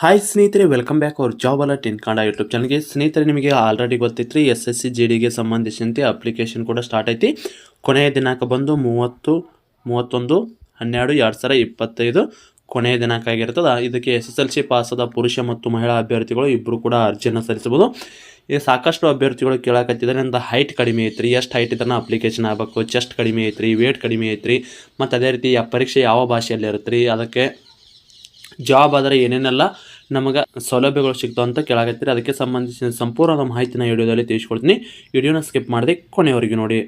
Hi ಸ್ನೇಹಿತರೆ welcome back ಅವ್ರ job alert in Kannada YouTube ಚಾನಲ್ಗೆ ಸ್ನೇಹಿತರೆ, ನಿಮಗೆ ಆಲ್ರೆಡಿ ಗೊತ್ತಿತ್ತು ಎಸ್ ಎಸ್ ಸಿ ಜಿ ಡಿಗೆ ಸಂಬಂಧಿಸಿದಂತೆ ಅಪ್ಲಿಕೇಶನ್ ಕೂಡ ಸ್ಟಾರ್ಟ್ ಐತಿ. ಕೊನೆಯ ದಿನಾಂಕ ಬಂದು ಮೂವತ್ತು, ಮೂವತ್ತೊಂದು, ಹನ್ನೆರಡು, ಎರಡು ಸಾವಿರ ಇಪ್ಪತ್ತೈದು ಕೊನೆಯ ದಿನಾಂಕ ಆಗಿರ್ತದೆ. ಇದಕ್ಕೆ ಎಸ್ ಎಸ್ ಎಲ್ ಸಿ ಪಾಸಾದ ಪುರುಷ ಮತ್ತು ಮಹಿಳಾ ಅಭ್ಯರ್ಥಿಗಳು ಇಬ್ಬರು ಕೂಡ ಅರ್ಜಿಯನ್ನು ಸಲ್ಲಿಸಬಹುದು. ಈಗ ಸಾಕಷ್ಟು ಅಭ್ಯರ್ಥಿಗಳು ಕೇಳಕತ್ತಿದ್ದಾರೆ. ಅಂತ ಹೈಟ್ ಕಡಿಮೆ ಐತ್ರಿ, ಎಷ್ಟು ಹೈಟ್ ಇದನ್ನು ಅಪ್ಲಿಕೇಶನ್ ಆಗಬೇಕು. ಚೆಸ್ಟ್ ಕಡಿಮೆ ಐತ್ರಿ ವೇಟ್ ಕಡಿಮೆ ಐತ್ರಿ. ಮತ್ತು ಅದೇ ರೀತಿ ಪರೀಕ್ಷೆ ಯಾವ ಭಾಷೆಯಲ್ಲಿ ಇರುತ್ತೆ ಅದಕ್ಕೆ ಜಾಬ್ ಆದರೆ ಏನೇನೆಲ್ಲ ನಮಗೆ ಸೌಲಭ್ಯಗಳು ಸಿಗ್ತವೆ ಅಂತ ಕೇಳಾಕತ್ತೀರಿ. ಅದಕ್ಕೆ ಸಂಬಂಧಿಸಿದ ಸಂಪೂರ್ಣ ಮಾಹಿತಿನ ವಿಡಿಯೋದಲ್ಲಿ ತಿಳಿಸ್ಕೊಡ್ತೀನಿ. ವಿಡಿಯೋನ ಸ್ಕಿಪ್ ಮಾಡದೆ ಕೊನೆಯವರೆಗೆ ನೋಡಿ.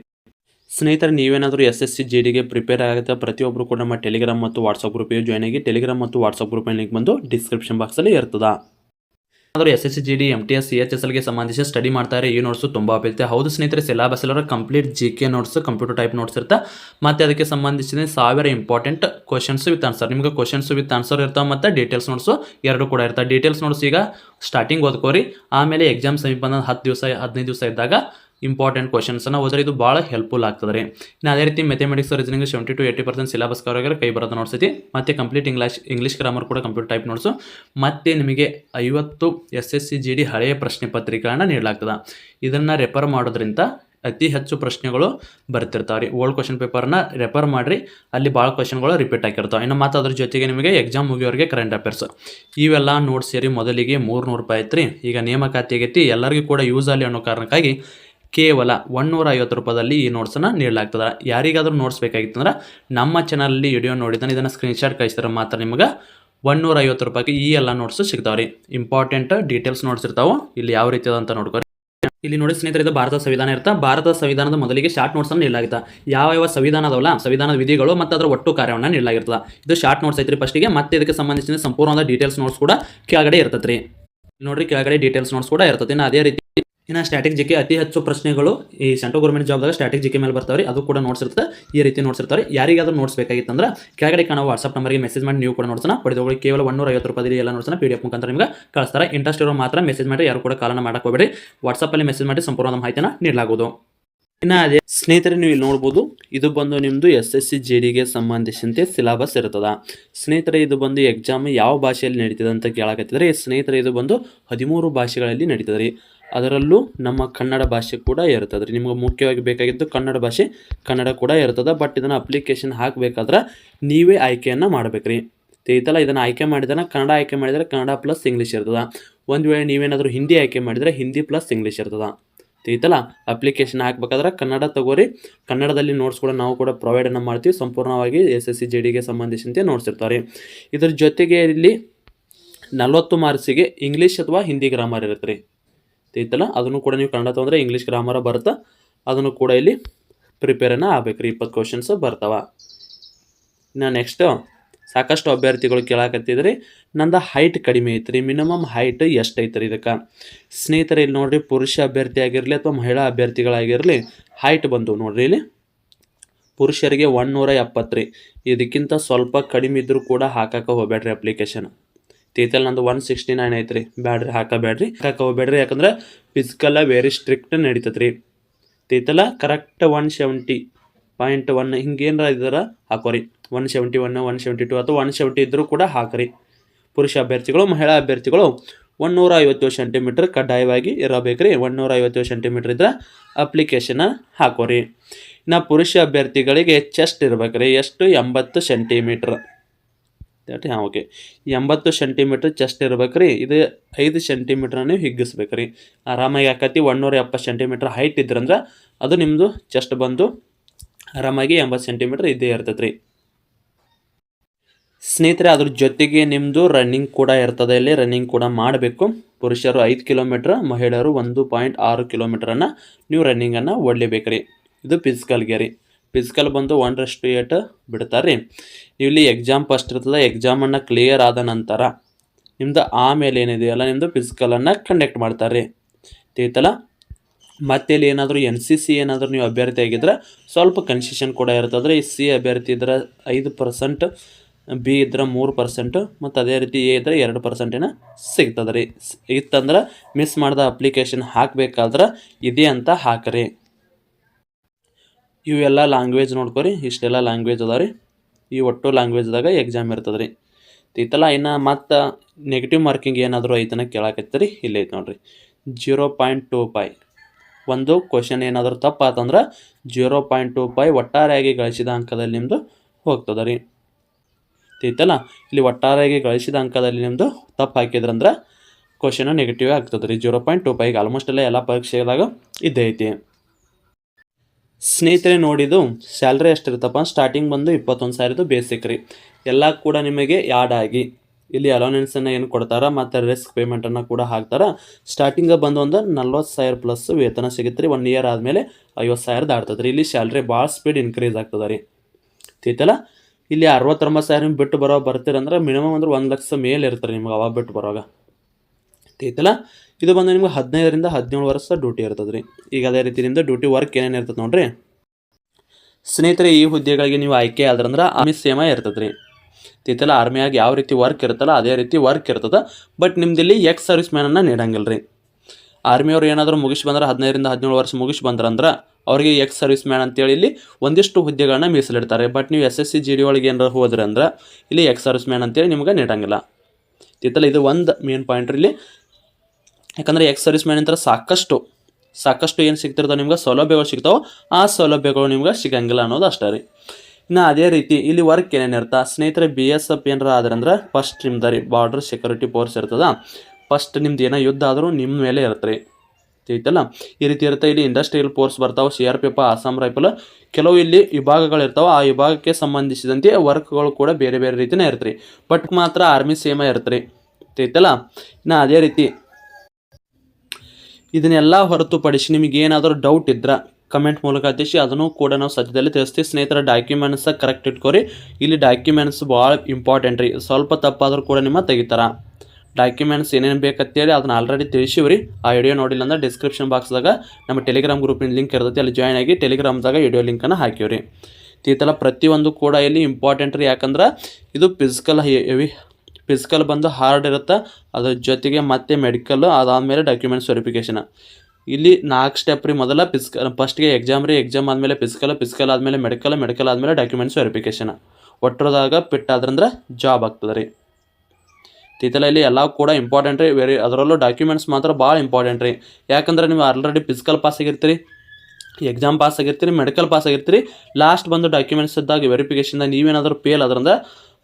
ಸ್ನೇಹಿತರೆ, ನೀವೇನಾದರೂ ಎಸ್ ಎಸ್ ಸಿ ಜಿ ಡಿಗೆ ಪ್ರಿಪೇರ್ ಆಗುತ್ತೆ ಪ್ರತಿಯೊಬ್ಬರು ಕೂಡ ನಮ್ಮ ಟೆಲಿಗ್ರಾಮ್ ಮತ್ತು ವಾಟ್ಸಪ್ ಗ್ರೂಪಿಗೆ ಜಾಯ್ನ್ ಆಗಿ ಟೆಲಿಗ್ರಾಮ್ ಮತ್ತು ವಾಟ್ಸಪ್ ಗ್ರೂಪಿನ ಲಿಂಕ್ ಬಂದು ಡಿಸ್ಕ್ರಿಪ್ಷನ್ ಬಾಕ್ಸಲ್ಲಿ ಇರ್ತದೆ. ಏನಾದರೂ S S C G D M T S, C H S ಎಲ್ಗೆ ಸಂಬಂಧಿಸಿ ಸ್ಟಡಿ ಮಾಡ್ತಾರೆ, ಈ ನೋಟ್ಸು ತುಂಬ ಬೀಳುತ್ತೆ. ಹೌದು ಸ್ನೇಹಿತರೆ ಸಿಲಬಸ್ ಎಲ್ಲ complete G K notes computer type notes ಇರುತ್ತೆ. ಮತ್ತೆ ಅದಕ್ಕೆ ಸಂಬಂಧಿಸಿದ ಸಾವಿರ ಇಂಪಾರ್ಟೆಂಟ್ ಕ್ವಶನ್ಸ್ ವಿತ್ ಆನ್ಸರ್ ನಿಮಗೆ ಕ್ವಶನ್ಸ್ ವಿತ್ ಆನ್ಸರ್ ಇರ್ತಾವ ಮತ್ತೆ ಡೀಟೇಲ್ಸ್ ನೋಟ್ಸ್ ಎರಡು ಕೂಡ ಇರ್ತಾವೆ. ಡೀಟೇಲ್ಸ್ ನೋಟ್ಸ್ ಈಗ ಸ್ಟಾರ್ಟಿಂಗ್ ಓದ್ಕೋರಿ. ಆಮೇಲೆ ಎಕ್ಸಾಮ್ ಸಮೀಪ ಹತ್ತು ದಿವಸ, ಹದಿನೈದು ದಿವಸ ಇದ್ದಾಗ ಇಂಪಾರ್ಟೆಂಟ್ ಕ್ವಶನ್ಸನ್ನು ಓದಿದ್ರೆ ಇದು ಭಾಳ ಹೆಲ್ಪ್ಫುಲ್ ಆಗ್ತದೆ ರೀ. ಇನ್ನು ಅದೇ ರೀತಿ mathematics reasoning seventy to eighty percent syllabus cover ಕೈ ಬರೋದು ನೋಡ್ಸೈತಿ. ಮತ್ತು ಕಂಪ್ಲೀಟ್ ಇಂಗ್ಲೀಷ್ ಇಂಗ್ಲೀಷ್ ಗ್ರಾಮರ್ ಕೂಡ ಕಂಪ್ಲೀಟ್ ಟೈಪ್ ನೋಡ್ಸು. ಮತ್ತು ನಿಮಗೆ ಐವತ್ತು S S C G D ಹಳೆಯ ಪ್ರಶ್ನೆ ಪತ್ರಿಕೆಗಳನ್ನು ನೀಡಲಾಗ್ತದೆ. ಇದನ್ನು ರೆಫರ್ ಮಾಡೋದ್ರಿಂದ ಅತಿ ಹೆಚ್ಚು ಪ್ರಶ್ನೆಗಳು ಬರ್ತಿರ್ತಾವೆ ರೀ ಓಲ್ಡ್ ಕ್ವಶನ್ ಪೇಪರ್ನ ರೆಫರ್ ಮಾಡಿರಿ, ಅಲ್ಲಿ ಭಾಳ ಕ್ವಶನ್ಗಳು ರಿಪೀಟ್ ಆಗಿರ್ತಾವೆ. ಇನ್ನು ಮತ್ತು ಅದ್ರ ಜೊತೆಗೆ ನಿಮಗೆ ಎಕ್ಸಾಮ್ ಮುಗಿಯೋರಿಗೆ ಕರೆಂಟ್ ಅಫೇರ್ಸ್ ಇವೆಲ್ಲ ನೋಟ್ಸ್ ಸೇರಿ ಮೊದಲಿಗೆ ಮೂರು ನೂರು ರೂಪಾಯಿ ಐತ್ರಿ. ಈಗ ನೇಮಕಾತಿ ಆಗೈತಿ ಎಲ್ಲರಿಗೂ ಕೂಡ ಯೂಸ್ ಆಗಲಿ ಅನ್ನೋ ಕಾರಣಕ್ಕಾಗಿ ಕೇವಲ ಒನ್ನೂರ ಐವತ್ತು ರೂಪಾಯಿದಲ್ಲಿ ಈ ನೋಟ್ಸನ್ನು ನೀಡಲಾಗ್ತದೆ. ಯಾರಿಗಾದರೂ ನೋಟ್ಸ್ ಬೇಕಾಗಿತ್ತಂದ್ರೆ ನಮ್ಮ ಚಾನಲಲ್ಲಿ ವಿಡಿಯೋ ನೋಡಿದ್ದಾನೆ ಇದನ್ನು ಸ್ಕ್ರೀನ್ಶಾಟ್ ಕಳಿಸಿದ್ರೆ ಮಾತ್ರ ನಿಮಗೆ ಒನ್ನೂರ ಐವತ್ತು ರೂಪಾಯಿಗೆ ಈ ಎಲ್ಲ ನೋಟ್ಸು ಸಿಗ್ತಾವೆ ರೀ. ಇಂಪಾರ್ಟೆಂಟ್ ಡೀಟೇಲ್ಸ್ ನೋಟ್ಸ್ ಇರ್ತಾವೆ. ಇಲ್ಲಿ ಯಾವ ರೀತಿ ಅಂತ ನೋಡ್ಕೊರಿ. ಇಲ್ಲಿ ನೋಡಿ ಸ್ನೇಹಿತರೆ, ಇದು ಭಾರತ ಸಂವಿಧಾನ ಇರ್ತಾ. ಭಾರತ ಸಂವಿಧಾನದ ಮೊದಲಿಗೆ ಶಾರ್ಟ್ ನೋಟ್ಸ್ ಅನ್ನು ನೀಡಲಾಗಿತ್ತು. ಯಾವ ಯಾವ ಸಂವಿಧಾನ ಅದಾವಲ್ಲ, ಸಂವಿಧಾನದ ವಿಧಿಗಳು ಮತ್ತು ಅದರ ಒಟ್ಟು ಕಾರ್ಯವನ್ನು ನೀಡಲಾಗಿರ್ತದೆ. ಇದು ಶಾರ್ಟ್ ನೋಟ್ಸ್ ಐತ್ರಿ ಫಸ್ಟಿಗೆ ಮತ್ತೆ ಇದಕ್ಕೆ ಸಂಬಂಧಿಸಿದ ಸಂಪೂರ್ಣವಾದ ಡೀಟೇಲ್ಸ್ ನೋಟ್ಸ್ ಕೂಡ ಕೆಳಗಡೆ ಇರ್ತೈತೆ ರೀ ನೋಡ್ರಿ, ಕೆಳಗಡೆ ಡೀಟೇಲ್ಸ್ ನೋಟ್ಸ್ ಕೂಡ ಇರ್ತದೆ ಅದೇ ರೀತಿ ಇನ್ನು ಸ್ಟ್ಯಾಟಿಕ್ ಜಿಕೆ ಅತಿ ಹೆಚ್ಚು ಪ್ರಶ್ನೆಗಳು ಈ ಸೆಂಟ್ರಲ್ ಗೌರ್ಮೆಂಟ್ ಜಾಬ್ದಾಗ ಸ್ಟ್ಯಾಟಿಕ್ ಜಿಕೆ ಮೇಲೆ ಬರ್ತಾವೆ ಅದು ಕೂಡ ನೋಟ್ಸ್ ಈ ರೀತಿ ನೋಟ್ಸ್ ಇರ್ತಾರೆ ಯಾರಿಗಾದ್ರೂ ನೋಟ್ಸ್ ಬೇಕಾಗಿತ್ತಂದ್ರೆ ಕೆಳಗಡೆ ಕಾಣೋ ವಾಟ್ಸಪ್ ನಂಬರ್ಗೆ ಮೆಸೇಜ್ ಮಾಡಿ ನೀವು ಕೂಡ ನೋಡ್ಸೋಣ. ಪಡೆದುಕೊಳ್ಳಿ ಕೇವಲ ಒನ್ನೂರ ಐವತ್ತು ರೂಪಾಯಿ ಎಲ್ಲ ನೋಡ್ಸೋಣ. ಪಿ ಡಿ ಎಫ್ ಮುಖಾಂತರ ನಿಮಗೆ ಕಳಿಸ್ತಾರೆ. ಇಂಟ್ರೆಸ್ಟ್ ಇರೋ ಮಾತ್ರ ಮೆಸೇಜ್ ಮಾಡಿ ಯಾರು ಕೂಡ ಕಾಲನ ಮಾಡಕ್ಕೆ ಹೋಗಬೇಡಿ ವಾಟ್ಸಪ್ಪಲ್ಲಿ ಮೆಸೇಜ್ ಮಾಡಿ ಸಂಪೂರ್ಣ ಮಾಹಿತಿನ ನೀಡಲಾಗುವುದು. ಇನ್ನು ಅದೇ ಸ್ನೇಹಿತರೆ ನೀವು ಇಲ್ಲಿ ನೋಡ್ಬೋದು, ಇದು ಬಂದು ನಿಮ್ಮದು ಎಸ್ ಎಸ್ ಸಿ ಜಿ ಡಿಗೆ ಸಂಬಂಧಿಸಿದಂತೆ ಸಿಲಬಸ್ ಇರ್ತದೆ ಸ್ನೇಹಿತರೆ, ಇದು ಬಂದು ಎಕ್ಸಾಮ್ ಯಾವ ಭಾಷೆಯಲ್ಲಿ ನಡೀತದೆ ಅಂತ ಕೇಳಕತ್ತಿದ್ರೆ. ಸ್ನೇಹಿತರೆ, ಇದು ಬಂದು ಹದಿಮೂರು ಭಾಷೆಗಳಲ್ಲಿ ನಡೀತದೆ ರೀ ಅದರಲ್ಲೂ ನಮ್ಮ ಕನ್ನಡ ಭಾಷೆ ಕೂಡ ಇರ್ತದೆ ರೀ ನಿಮಗೆ ಮುಖ್ಯವಾಗಿ ಬೇಕಾಗಿದ್ದು ಕನ್ನಡ ಭಾಷೆ, ಕನ್ನಡ ಕೂಡ ಇರ್ತದೆ ಬಟ್ ಇದನ್ನು ಅಪ್ಲಿಕೇಶನ್ ಹಾಕಬೇಕಾದ್ರೆ ನೀವೇ ಆಯ್ಕೆಯನ್ನು ಮಾಡ್ಬೇಕು ರೀ ತಿಳಿತಲ್ಲ ಇದನ್ನು ಆಯ್ಕೆ ಮಾಡಿದ್ರೆ ಕನ್ನಡ ಆಯ್ಕೆ ಮಾಡಿದರೆ ಕನ್ನಡ ಪ್ಲಸ್ ಇಂಗ್ಲೀಷ್ ಇರ್ತದೆ. ಒಂದು ವೇಳೆ ನೀವೇನಾದರೂ ಹಿಂದಿ ಆಯ್ಕೆ ಮಾಡಿದರೆ ಹಿಂದಿ ಪ್ಲಸ್ ಇಂಗ್ಲೀಷ್ ಇರ್ತದೆ. ತಿಳಿತಲ್ಲ ಅಪ್ಲಿಕೇಶನ್ ಹಾಕ್ಬೇಕಾದ್ರೆ ಕನ್ನಡ ತಗೋರಿ. ಕನ್ನಡದಲ್ಲಿ ನೋಟ್ಸ್ ಕೂಡ ನಾವು ಕೂಡ ಪ್ರೊವೈಡನ್ನು ಮಾಡ್ತೀವಿ. ಸಂಪೂರ್ಣವಾಗಿ ಎಸ್ ಎಸ್ ಸಿ ಜೆ ಡಿಗೆ ಸಂಬಂಧಿಸಿದಂತೆ ನೋಟ್ಸ್ ಇರ್ತಾರೆ. ಇದರ ಜೊತೆಗೆ ಇಲ್ಲಿ ನಲವತ್ತು ಮಾರ್ಕ್ಸಿಗೆ ಇಂಗ್ಲೀಷ್ ಅಥವಾ ಹಿಂದಿ ಗ್ರಾಮರ್ ಇರುತ್ತೆ ರೀ. ತಿಳಿತಲ್ಲ ಅದನ್ನು ಕೂಡ ನೀವು ಕನ್ನಡ ತೊಗೊಂಡ್ರೆ ಇಂಗ್ಲೀಷ್ ಗ್ರಾಮರ ಬರುತ್ತೆ, ಅದನ್ನು ಕೂಡ ಇಲ್ಲಿ ಪ್ರಿಪೇರನ್ನು ಆಗ್ಬೇಕು ರೀ, ಇಪ್ಪತ್ತು ಕ್ವಶನ್ಸ್ ಬರ್ತಾವ. ಇನ್ನು ನೆಕ್ಸ್ಟು ಸಾಕಷ್ಟು ಅಭ್ಯರ್ಥಿಗಳು ಕೇಳಾಕತ್ತಿದ್ರಿ, ನಂದು ಹೈಟ್ ಕಡಿಮೆ ಐತ್ರಿ ಮಿನಿಮಮ್ ಹೈಟ್ ಎಷ್ಟು ಐತ್ರಿ ಇದಕ್ಕೆ? ಸ್ನೇಹಿತರೆ, ಇಲ್ಲಿ ನೋಡಿರಿ, ಪುರುಷ ಅಭ್ಯರ್ಥಿ ಆಗಿರಲಿ ಅಥವಾ ಮಹಿಳಾ ಅಭ್ಯರ್ಥಿಗಳಾಗಿರಲಿ ಹೈಟ್ ಬಂದವು ನೋಡಿರಿ ಇಲ್ಲಿ. ಪುರುಷರಿಗೆ ಒನ್ನೂರ ಎಪ್ಪತ್ತು ರೀ, ಇದಕ್ಕಿಂತ ಸ್ವಲ್ಪ ಕಡಿಮೆ ಇದ್ದರೂ ಕೂಡ ಹಾಕಕ್ಕೆ ಹೋಗ್ಬೇಡ್ರಿ ಅಪ್ಲಿಕೇಶನ್ ತೀತಲ್ ನಂದು ಒನ್ ಸಿಕ್ಸ್ಟಿ ನೈನ್ ಐತ್ರಿ. ಬ್ಯಾಡ್ರಿ, ಹಾಕಬೇಡ್ರಿ. ಹೋಗ್ಬೇಡ್ರಿ. ಯಾಕಂದ್ರೆ ಫಿಸಿಕಲ್ಲ ವೆರಿ ಸ್ಟ್ರಿಕ್ಟ್ ನಡೀತದ್ರಿ ತೀತಲ correct one seventy point one ಹಿಂಗೇನಾರ ಇದರ ಹಾಕೋರಿ. One seventy one one seventy two ಅಥವಾ ಒನ್ ಸೆವೆಂಟಿ ಇದ್ದರೂ ಕೂಡ ಹಾಕ್ರಿ. ಪುರುಷ ಅಭ್ಯರ್ಥಿಗಳು, ಮಹಿಳಾ ಅಭ್ಯರ್ಥಿಗಳು ಒನ್ನೂರ ಐವತ್ತೇಳು ಸೆಂಟಿಮೀಟ್ರ್ ಕಡ್ಡಾಯವಾಗಿ ಇರಬೇಕು ರೀ ಒನ್ನೂರ ಐವತ್ತೇಳು ಸೆಂಟಿಮೀಟ್ರ್ ಇದ್ರೆ ಅಪ್ಲಿಕೇಶನ್ ಹಾಕೋರಿ. ಇನ್ನು ಪುರುಷ ಅಭ್ಯರ್ಥಿಗಳಿಗೆ ಚೆಸ್ಟ್ ಇರ್ಬೇಕು ರೀ ಎಷ್ಟು? ಎಂಬತ್ತು ಸೆಂಟಿಮೀಟ್ರ್ ದಟ್ ಹಾಂ, ಓಕೆ. ಎಂಬತ್ತು ಸೆಂಟಿಮೀಟ್ರ್ ಚೆಸ್ಟ್ ಇರ್ಬೇಕು ರೀ ಇದು ಐದು ಸೆಂಟಿಮೀಟ್ರ್ ನೀವು ಹಿಗ್ಗಿಸ್ಬೇಕು ರೀ ಆರಾಮಾಗಿ ಆಕತಿ ಒನ್ನೂರ ಎಪ್ಪತ್ತು ಸೆಂಟಿಮೀಟ್ರ್ ಹೈಟ್ ಇದ್ರಂದ್ರೆ ಅದು ನಿಮ್ಮದು ಚೆಸ್ಟ್ ಬಂದು ಆರಾಮಾಗಿ ಎಂಬತ್ತು ಸೆಂಟಿಮೀಟ್ರ್ ಇದ್ದೇ ಇರ್ತೈತೆ ರೀ ಸ್ನೇಹಿತರೆ, ಅದ್ರ ಜೊತೆಗೆ ನಿಮ್ಮದು ರನ್ನಿಂಗ್ ಕೂಡ ಇರ್ತದೆ. ಇಲ್ಲಿ ರನ್ನಿಂಗ್ ಕೂಡ ಮಾಡಬೇಕು. ಪುರುಷರು ಐದು ಕಿಲೋಮೀಟ್ರ್, ಮಹಿಳೆಯರು ಒಂದು ಪಾಯಿಂಟ್ ಆರು ಕಿಲೋಮೀಟ್ರನ್ನು ನೀವು ರನ್ನಿಂಗನ್ನು ಓಡಲೇಬೇಕು ರೀ ಇದು ಫಿಸಿಕಲ್ಗೆ ರೀ. ಫಿಸಿಕಲ್ ಬಂದು ಒನ್ ಟು ಏಟ್ ಬಿಡ್ತಾರೆ ರೀ ಇಲ್ಲಿ ಎಕ್ಸಾಮ್ ಫಸ್ಟ್ ಇರ್ತದೆ ಎಕ್ಸಾಮನ್ನು ಕ್ಲಿಯರ್ ಆದ ನಂತರ ನಿಮ್ದು ಆಮೇಲೆ ಏನಿದೆಯಲ್ಲ ನಿಮ್ಮದು ಫಿಸಿಕಲನ್ನು ಕಂಡಕ್ಟ್ ಮಾಡ್ತಾರೆ ತಿಳಿತಲ್ಲ? ಮತ್ತೆ ಇಲ್ಲಿ ಏನಾದರೂ ಎನ್ ಸಿ ಸಿ ಏನಾದರೂ ನೀವು ಅಭ್ಯರ್ಥಿ ಆಗಿದ್ರೆ ಸ್ವಲ್ಪ ಕನ್ಸೆಷನ್ ಕೂಡ ಇರ್ತದ್ರೆ. ಈ ಸಿ ಅಭ್ಯರ್ಥಿ ಇದ್ರೆ ಐದು ಪರ್ಸೆಂಟ್ ಬಿ ಇದ್ರೆ ಮೂರು ಪರ್ಸೆಂಟು ಮತ್ತು ಅದೇ ರೀತಿ ಎ ಇದ್ರೆ ಎರಡು ಪರ್ಸೆಂಟಿನ ಸಿಗ್ತದೆ ರೀ ಇತ್ತಂದ್ರೆ ಮಿಸ್ ಮಾಡಿದ ಅಪ್ಲಿಕೇಶನ್ ಹಾಕಬೇಕಾದ್ರೆ ಇದೆ ಅಂತ ಹಾಕ್ರಿ. ಇವೆಲ್ಲ ಲ್ಯಾಂಗ್ವೇಜ್ ನೋಡ್ಕೊರಿ, ಇಷ್ಟೆಲ್ಲ ಲ್ಯಾಂಗ್ವೇಜ್ ಅದಾವ ರೀ ಈ ಒಟ್ಟು ಲ್ಯಾಂಗ್ವೇಜ್ದಾಗ ಎಕ್ಸಾಮ್ ಇರ್ತದೆ ರೀ ತಿತ್ತಲ್ಲ ಇನ್ನು ಮತ್ತು ನೆಗೆಟಿವ್ ಮಾರ್ಕಿಂಗ್ ಏನಾದರೂ ಐತನ ಕೇಳಾಕತ್ತೀರಿ, ಇಲ್ಲಿ ಐತೆ ನೋಡ್ರಿ. ಜೀರೋ ಪಾಯಿಂಟ್ ಟೂ ಪೈ ಒಂದು ಕ್ವಶನ್ ಏನಾದರೂ ತಪ್ಪಾತಂದ್ರೆ ಜೀರೋ ಪಾಯಿಂಟ್ ಟೂ ಪೈ ಒಟ್ಟಾರೆಯಾಗಿ ಗಳಿಸಿದ ಅಂಕದಲ್ಲಿ ನಿಮ್ಮದು ಹೋಗ್ತದೆ ರೀ ಐತಲ್ಲ ಇಲ್ಲಿ ಒಟ್ಟಾರೆಯಾಗಿ ಗಳಿಸಿದ ಅಂಕದಲ್ಲಿ ನಿಮ್ಮದು ತಪ್ಪು ಹಾಕಿದ್ರಂದ್ರೆ ಕ್ವಶನ್ ನೆಗೆಟಿವ್ ಆಗ್ತದೆ ರೀ ಜೀರೋ ಪಾಯಿಂಟ್ ಟೂ ಪೈಗೆ ಆಲ್ಮೋಸ್ಟ್ ಎಲ್ಲ ಎಲ್ಲ ಪರೀಕ್ಷೆದಾಗ ಇದ್ದೈತಿ ಸ್ನೇಹಿತರೆ ನೋಡಿದ್ದು, ಸ್ಯಾಲ್ರಿ ಎಷ್ಟಿರುತ್ತಪ್ಪ? ಸ್ಟಾರ್ಟಿಂಗ್ ಬಂದು ಇಪ್ಪತ್ತೊಂದು ಸಾವಿರದ್ದು ಬೇಸಿಕ್ ರೀ. ಎಲ್ಲ ಕೂಡ ನಿಮಗೆ ಯಾಡ್ ಆಗಿ, ಇಲ್ಲಿ ಅಲೋನೆನ್ಸನ್ನು ಏನು ಕೊಡ್ತಾರ, ಮತ್ತು ರಿಸ್ಕ್ ಪೇಮೆಂಟನ್ನು ಕೂಡ ಹಾಕ್ತಾರೆ. ಸ್ಟಾರ್ಟಿಂಗ್ ಬಂದು ಒಂದು ನಲ್ವತ್ತು ಸಾವಿರ ಪ್ಲಸ್ ವೇತನ ಸಿಗುತ್ತೆ ರೀ ಒನ್ ಇಯರ್ ಆದಮೇಲೆ ಐವತ್ತು ಸಾವಿರದ ಆಡ್ತದೆ ರೀ. ಇಲ್ಲಿ ಸ್ಯಾಲ್ರಿ ಭಾಳ ಸ್ಪೀಡ್ ಇನ್ಕ್ರೀಸ್ ಆಗ್ತದೆ ರೀ. ತೀತಲ್ಲ ಇಲ್ಲಿ ಅರವತ್ತೊಂಬತ್ತು ಸಾವಿರ ಬಿಟ್ಟು ಬರೋ ಬರ್ತೀರಂದ್ರೆ ಮಿನಿಮಮ್ ಅಂದ್ರೆ ಒಂದು ಲಕ್ಷ ಮೇಲೆ ಇರ್ತಾರೆ ನಿಮ್ಗೆ ಅವಾಗ ಬಿಟ್ಟು ಬರೋವಾಗ. ಐತಲ್ಲ ಇದು ಬಂದು ನಿಮ್ಗೆ ಹದಿನೈದರಿಂದ ಹದಿನೇಳು ವರ್ಷ ಡ್ಯೂಟಿ ಇರ್ತದೆ ರೀ ಈಗ ಅದೇ ರೀತಿ ನಿಮ್ದು ಡ್ಯೂಟಿ ವರ್ಕ್ ಏನೇನು ಇರ್ತದೆ ನೋಡ್ರಿ. ಸ್ನೇಹಿತರೆ, ಈ ಹುದ್ದೆಗಳಿಗೆ ನೀವು ಆಯ್ಕೆ ಆದ್ರಂದ್ರೆ ಆರ್ಮಿ ಸೇಮ ಇರ್ತದೆ ರೀ ತಿತ್ತಲ್ಲ ಆರ್ಮಿಯಾಗಿ ಯಾವ ರೀತಿ ವರ್ಕ್ ಇರುತ್ತಲ್ಲ ಅದೇ ರೀತಿ ವರ್ಕ್ ಇರ್ತದೆ. ಬಟ್ ನಿಮ್ದಿಲ್ಲಿ ಎಕ್ಸ್ ಸರ್ವಿಸ್ ಮ್ಯಾನನ್ನು ನೀಡಂಗಿಲ್ಲ ರೀ ಆರ್ಮಿಯವ್ರು ಏನಾದರೂ ಮುಗಿಸಿ ಬಂದ್ರೆ ಹದಿನೈದರಿಂದ ಹದಿನೇಳು ವರ್ಷ ಮುಗಿಸಿ ಬಂದ್ರಂದ್ರೆ ಅವರಿಗೆ ಎಕ್ಸ್ ಸರ್ವಿಸ್ ಮ್ಯಾನ್ ಅಂತೇಳಿ ಇಲ್ಲಿ ಒಂದಿಷ್ಟು ಹುದ್ದೆಗಳನ್ನ ಮೀಸಲಿಡ್ತಾರೆ. ಬಟ್ ನೀವು S S C G D ಒಳಗೆ ಏನಾರು ಹೋದ್ರೆ ಅಂದ್ರೆ ಇಲ್ಲಿ ಎಕ್ಸ್ ಸರ್ವಿಸ್ ಮ್ಯಾನ್ ಅಂತೇಳಿ ನಿಮ್ಗೆ ನೀಡಂಗಿಲ್ಲ. ತಿತ್ತಲ್ಲ ಇದು ಒಂದು ಮೇನ್ ಪಾಯಿಂಟ್ ಇಲ್ಲಿ. ಯಾಕಂದರೆ ಎಕ್ಸ್ ಸರ್ವಿಸ್ ಮ್ಯಾನ್ ಅಂತ ಸಾಕಷ್ಟು ಸಾಕಷ್ಟು ಏನು ಸಿಗ್ತಿರ್ತಾವೆ ನಿಮ್ಗೆ? ಸೌಲಭ್ಯಗಳು ಸಿಗ್ತಾವೆ. ಆ ಸೌಲಭ್ಯಗಳು ನಿಮ್ಗೆ ಸಿಗಂಗಿಲ್ಲ ಅನ್ನೋದು ಅಷ್ಟೇ ರೀ. ಇನ್ನು ಅದೇ ರೀತಿ ಇಲ್ಲಿ ವರ್ಕ್ ಏನೇನು ಇರ್ತಾ? ಸ್ನೇಹಿತರೆ ಬಿ ಎಸ್ ಎಫ್ ಏನಾರ ಆದ್ರಂದ್ರೆ ಫಸ್ಟ್ ನಿಮ್ದು ರೀ ಬಾರ್ಡರ್ ಸೆಕ್ಯೂರಿಟಿ ಫೋರ್ಸ್ ಇರ್ತದ. ಫಸ್ಟ್ ನಿಮ್ದು ಏನೋ ಯುದ್ಧ ಆದರೂ ನಿಮ್ಮ ಮೇಲೆ ಇರುತ್ತೆ ರೀ. ಈ ರೀತಿ ಇರುತ್ತೆ. ಇಲ್ಲಿ ಇಂಡಸ್ಟ್ರಿಯಲ್ ಫೋರ್ಸ್ ಬರ್ತಾವೆ C R P F Assam rifle ಕೆಲವು ಇಲ್ಲಿ ವಿಭಾಗಗಳು ಇರ್ತಾವೆ. ಆ ವಿಭಾಗಕ್ಕೆ ಸಂಬಂಧಿಸಿದಂತೆ ವರ್ಕ್ಗಳು ಕೂಡ ಬೇರೆ ಬೇರೆ ರೀತಿಯೇ ಇರ್ತೀರಿ ಬಟ್ ಮಾತ್ರ ಆರ್ಮಿ ಸೇಮೇ ಇರ್ತೀರಿ ತಿಳಿತಲ್ಲ ಇನ್ನು ಅದೇ ರೀತಿ ಇದನ್ನೆಲ್ಲ ಹೊರತುಪಡಿಸಿ ನಿಮಗೆ ಏನಾದರೂ ಡೌಟ್ ಇದ್ರೆ ಕಮೆಂಟ್ ಮೂಲಕ ತಿಳಿಸಿ, ಅದನ್ನು ಕೂಡ ನಾವು ಸದ್ಯದಲ್ಲಿ ತಿಳಿಸ್ತೀವಿ. ಸ್ನೇಹಿತರ ಡಾಕ್ಯುಮೆಂಟ್ಸ ಕರೆಕ್ಟ್ ಇಟ್ಕೋರಿ. ಇಲ್ಲಿ ಡಾಕ್ಯುಮೆಂಟ್ಸ್ ಭಾಳ ಇಂಪಾರ್ಟೆಂಟ್ ರೀ. ಸ್ವಲ್ಪ ತಪ್ಪಾದರೂ ಕೂಡ ನಿಮ್ಮ ತೆಗಿತಾರ. ಡಾಕ್ಯುಮೆಂಟ್ಸ್ ಏನೇನು ಬೇಕಂತೇಳಿ ಅದನ್ನ ಆಲ್ರೆಡಿ ತಿಳಿಸಿವ್ರಿ. ಆ ವಿಡಿಯೋ ನೋಡಿಲ್ಲ ಅಂದ್ರೆ ಡಿಸ್ಕ್ರಿಪ್ಷನ್ ಬಾಕ್ಸ್ದಾಗ ನಮ್ಮ ಟೆಲಿಗ್ರಾಮ್ ಗ್ರೂಪಿನ ಲಿಂಕ್ ಇರ್ತೈತಿ, ಅಲ್ಲಿ ಜಾಯ್ನ್ ಆಗಿ ಟೆಲಿಗ್ರಾಮ್ದಾಗ ವಿಡಿಯೋ ಲಿಂಕನ್ನು ಹಾಕಿವ್ರಿ. ಈ ಥರ ಪ್ರತಿಯೊಂದು ಕೂಡ ಇಲ್ಲಿ ಇಂಪಾರ್ಟೆಂಟ್ ರೀ. ಯಾಕಂದ್ರೆ ಇದು ಫಿಸಿಕಲ್ ಹೆವಿ ಫಿಸಿಕಲ್ ಬಂದು ಹಾರ್ಡ್ ಇರುತ್ತೆ. ಅದ್ರ ಜೊತೆಗೆ ಮತ್ತೆ ಮೆಡಿಕಲ್ ಅದಾದಮೇಲೆ ಡಾಕ್ಯುಮೆಂಟ್ಸ್ ವೆರಿಫಿಕೇಷನ್ ಇಲ್ಲಿ ನಾಲ್ಕು ಸ್ಟೆಪ್ ರೀ ಮೊದಲ ಫಿಸಿಕಲ್ ಫಸ್ಟ್ಗೆ ಎಕ್ಸಾಮ್ ರೀ. ಎಕ್ಸಾಮ್ ಆದಮೇಲೆ ಫಿಸಿಕಲ್ ಫಿಸಿಕಲ್ ಆದಮೇಲೆ ಮೆಡಿಕಲ್ ಮೆಡಿಕಲ್ ಆದಮೇಲೆ ಡಾಕ್ಯುಮೆಂಟ್ಸ್ ವೆರಿಫಿಕೇಷನ್ ಒಟ್ಟರದಾಗ ಪಿಟ್ ಆದ್ರಂದ್ರೆ ಜಾಬ್ ಆಗ್ತದೆ ರೀ. ಇದೆಲ್ಲ ಇಲ್ಲಿ ಎಲ್ಲ ಕೂಡ ಇಂಪಾರ್ಟೆಂಟ್ ರೀ. ವೆರಿ ಅದರಲ್ಲೂ ಡಾಕ್ಯುಮೆಂಟ್ಸ್ ಮಾತ್ರ ಭಾಳ ಇಂಪಾರ್ಟೆಂಟ್ ರೀ. ಯಾಕಂದ್ರೆ ನೀವು ಆಲ್ರೆಡಿ ಫಿಸಿಕಲ್ ಪಾಸ್ ಆಗಿರ್ತೀರಿ ಎಕ್ಸಾಮ್ ಪಾಸ್ ಆಗಿರ್ತೀರಿ ಮೆಡಿಕಲ್ ಪಾಸ್ ಆಗಿರ್ತೀರಿ ಲಾಸ್ಟ್ ಬಂದು ಡಾಕ್ಯುಮೆಂಟ್ಸ್ ಇದ್ದಾಗ ವೆರಿಫಿಕೇಷನ್ದಾಗ ನೀವೇನಾದರೂ ಫೇಲ್ ಆದ್ರಂದ್ರೆ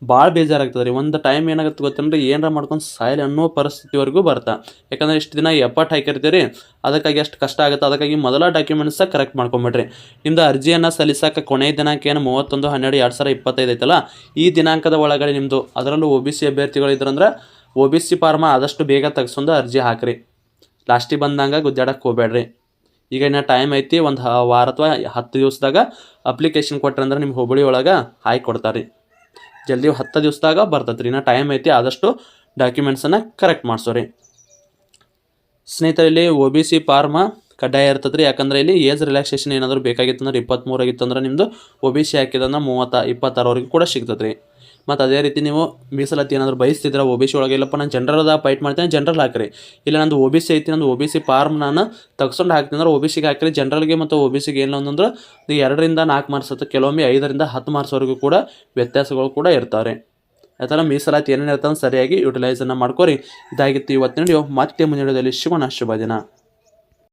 ಭಾಳ ಬೇಜಾರಾಗ್ತದೆ ರೀ. ಒಂದು ಟೈಮ್ ಏನಾಗುತ್ತೆ ಗೊತ್ತಂದ್ರೆ ಏನಾರ ಮಾಡ್ಕೊಂಡು ಸಾಯಲಿ ಅನ್ನೋ ಪರಿಸ್ಥಿತಿವರೆಗೂ ಬರ್ತಾ. ಯಾಕಂದ್ರೆ ಇಷ್ಟು ದಿನ ಎಫರ್ಟ್ ಹಾಕಿರ್ತೀರಿ, ಅದಕ್ಕಾಗಿ ಎಷ್ಟು ಕಷ್ಟ ಆಗುತ್ತೆ, ಅದಕ್ಕಾಗಿ ಮೊದಲ ಡಾಕ್ಯುಮೆಂಟ್ಸ ಕರೆಕ್ಟ್ ಮಾಡ್ಕೊಂಬಿಡ್ರಿ. ನಿಮ್ದು ಅರ್ಜಿಯನ್ನು ಸಲ್ಲಿಸಕ್ಕೆ ಕೊನೆಯ ದಿನಾಂಕ ಏನು? ಮೂವತ್ತೊಂದು, ಹನ್ನೆರಡು, ಎರಡು ಸಾವಿರ ಇಪ್ಪತ್ತೈದು ಐತಲ್ಲ? ಈ ದಿನಾಂಕದ ಒಳಗಡೆ ನಿಮ್ಮದು ಅದರಲ್ಲೂ ಒ ಬಿ ಸಿ ಅಭ್ಯರ್ಥಿಗಳು ಇದ್ರಂದ್ರೆ ಒ ಬಿ ಸಿ ಫಾರ್ಮ ಆದಷ್ಟು ಬೇಗ ತೆಗ್ಸೊಂದು ಅರ್ಜಿ ಹಾಕಿರಿ. ಲಾಸ್ಟಿಗೆ ಬಂದಂಗೆ ಗುದ್ದಾಡಕ್ಕೆ ಹೋಗ್ಬೇಡ್ರಿ. ಈಗ ಇನ್ನು ಟೈಮ್ ಐತಿ, ಒಂದು ವಾರ ಅಥವಾ ಹತ್ತು ದಿವಸದಾಗ ಅಪ್ಲಿಕೇಶನ್ ಕೊಟ್ರಂದ್ರೆ ನಿಮ್ಮ ಹುಬ್ಬಳ್ಳಿ ಒಳಗೆ ಹಾಕಿ ಕೊಡ್ತಾರೆ ಜಲ್ದಿ ಹತ್ತು ದಿವಸದಾಗ ಬರ್ತೈತೆ ರೀ ಇನ್ನು ಟೈಮ್ ಐತಿ, ಆದಷ್ಟು ಡಾಕ್ಯುಮೆಂಟ್ಸನ್ನು ಕರೆಕ್ಟ್ ಮಾಡಿಸೋರಿ. ಸ್ನೇಹಿತರೆ, ಇಲ್ಲಿ ಒ ಬಿ ಸಿ ಫಾರ್ಮ ಕಡ್ಡಾಯ ಇರ್ತದೆ ರೀ ಯಾಕಂದ್ರೆ ಇಲ್ಲಿ ಏಜ್ ರಿಲ್ಯಾಕ್ಸೇಷನ್ ಏನಾದರೂ ಬೇಕಾಗಿತ್ತಂದ್ರೆ ಇಪ್ಪತ್ತ್ಮೂರು ಆಗಿತ್ತು ಅಂದ್ರೆ ನಿಮ್ಮದು ಒ ಬಿ ಸಿ ಹಾಕಿದಂದ್ರೆ ಮೂವತ್ತ, ಇಪ್ಪತ್ತಾರವರೆಗೂ ಕೂಡ ಸಿಗ್ತದೆ ರೀ ಮತ್ತು ಅದೇ ರೀತಿ ನೀವು ಮೀಸಲಾತಿ ಏನಾದರೂ ಬಯಸ್ತಿದ್ರೆ ಒ ಬಿ ಸಿ ಒಳಗೆ, ಇಲ್ಲಪ್ಪ ನಾನು ಜನರಲ್ದ ಫೈಟ್ ಮಾಡ್ತೇನೆ, ಜನರಲ್ ಹಾಕಿರಿ. ಇಲ್ಲ ನಂದು ಒ ಬಿ ಸಿ ಐತಿ, ನಂದು ಒ ಬಿ ಸಿ ಫಾರ್ಮ್ ನಾನು ತಗ್ಸ್ಕೊಂಡು ಹಾಕ್ತೀನಿ ಅಂದ್ರೆ ಒ ಬಿ ಸಿಗೆ ಹಾಕಿರಿ ಜನರಲ್ಗೆ ಮತ್ತು ಒ ಬಿ ಸಿಗೆ ಏನು ಅಂದ್ರೆ ಎರಡರಿಂದ ನಾಲ್ಕು ಮಾರ್ಕ್ಸ್ ಅಥವಾ ಕೆಲವೊಮ್ಮೆ ಐದರಿಂದ ಹತ್ತು ಮಾರ್ಕ್ಸ್ವರೆಗೂ ಕೂಡ ವ್ಯತ್ಯಾಸಗಳು ಕೂಡ ಇರ್ತಾರೆ. ಯಾಕಂದ್ರೆ ಮೀಸಲಾತಿ ಏನೇನು ಇರ್ತಾವೆ ಸರಿಯಾಗಿ ಯುಟಿಲೈಸನ್ನು ಮಾಡ್ಕೋರಿ. ಇದಾಗಿತ್ತು ಇವತ್ತಿನ ವಿಡಿಯೋ ಮತ್ತೆ ಮುಂದಿನ ಸಿಗೋಣ. ಶುಭ ದಿನ.